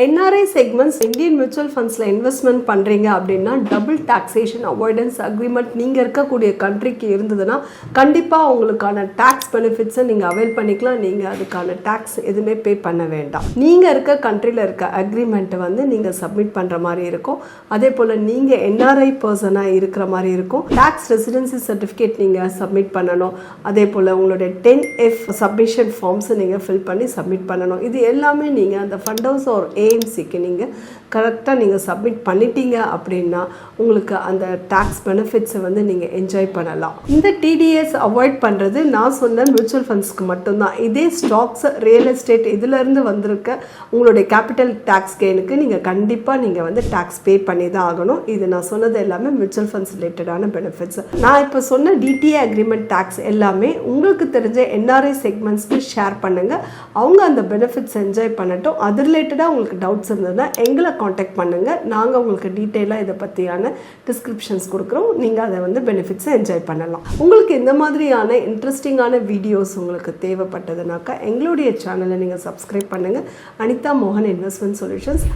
NRI segments Indian mutual ஃபண்ட்ஸில் investment பண்ணுறீங்க அப்படின்னா டபுள் டாக்ஸேஷன் அவாய்டன்ஸ் அக்ரிமெண்ட் நீங்கள் இருக்கக்கூடிய கண்ட்ரிக்கு இருந்ததுன்னா கண்டிப்பாக உங்களுக்கான டேக்ஸ் பெனிஃபிட்ஸை நீங்கள் அவைல் பண்ணிக்கலாம். நீங்கள் அதுக்கான டேக்ஸ் எதுவுமே பே பண்ண வேண்டாம். நீங்கள் இருக்க கண்ட்ரியில் இருக்க அக்ரிமெண்ட்டை வந்து நீங்கள் சப்மிட் பண்ணுற மாதிரி இருக்கும். அதே போல் நீங்கள் என்ஆர்ஐ பர்சனாக இருக்கிற மாதிரி இருக்கும். டேக்ஸ் ரெசிடென்சி சர்டிஃபிகேட் நீங்கள் சப்மிட் பண்ணணும். அதே போல் உங்களுடைய டென் எஃப் சப்மிஷன் ஃபார்ம்ஸை நீங்கள் ஃபில் பண்ணி சப்மிட் பண்ணணும். இது எல்லாமே நீங்கள் அந்த ஃபண்ட் ஹவுஸ் ஒரு ஏஎம்சிக்கு நீங்கள் கரெக்டாக நீங்கள் சப்மிட் பண்ணிட்டீங்க அப்படின்னா உங்களுக்கு அந்த டேக்ஸ் பெனிஃபிட்ஸை வந்து நீங்கள் என்ஜாய் பண்ணலாம். இந்த டிடிஎஸ் அவாய்ட் பண்ணுறது நான் சொன்ன மியூச்சுவல் ஃபண்ட்ஸ்க்கு மட்டும்தான். இதே ஸ்டாக்ஸ் ரியல் எஸ்டேட் இதிலேருந்து வந்திருக்க உங்களுடைய கேபிட்டல் டேக்ஸ் கெயினுக்கு நீங்கள் கண்டிப்பாக நீங்கள் வந்து டேக்ஸ் பே பண்ணி தான் ஆகணும். இது நான் சொன்னது எல்லாமே மியூச்சுவல் ஃபண்ட்ஸ் ரிலேட்டடான பெனிஃபிட்ஸ் நான் இப்போ சொன்ன டிடிஏ அக்ரிமெண்ட் டேக்ஸ் எல்லாமே உங்களுக்கு தெரிஞ்ச என்ஆர்ஐ செக்மெண்ட்ஸ்க்கு ஷேர் பண்ணுங்கள் அவங்க அந்த பெனிஃபிட்ஸ் என்ஜாய் பண்ணட்டும். அது ரிலேட்டடாக உங்களுக்கு உங்களுக்கு டவுட்ஸ் இருந்ததுன்னா எங்களை காண்டாக்ட் பண்ணுங்கள் நாங்கள் உங்களுக்கு டீட்டெயிலாக இதை பற்றியான டிஸ்கிரிப்ஷன்ஸ் கொடுக்குறோம். நீங்கள் அதை வந்து பெனிஃபிட்ஸை என்ஜாய் பண்ணலாம். உங்களுக்கு இந்த மாதிரியான இன்ட்ரெஸ்டிங்கான வீடியோஸ் உங்களுக்கு தேவைப்பட்டதுனாக்கா எங்களுடைய சேனலை நீங்கள் சப்ஸ்கிரைப் பண்ணுங்கள் அனிதா மோகன் இன்வெஸ்ட்மெண்ட் சொல்யூஷன்ஸ்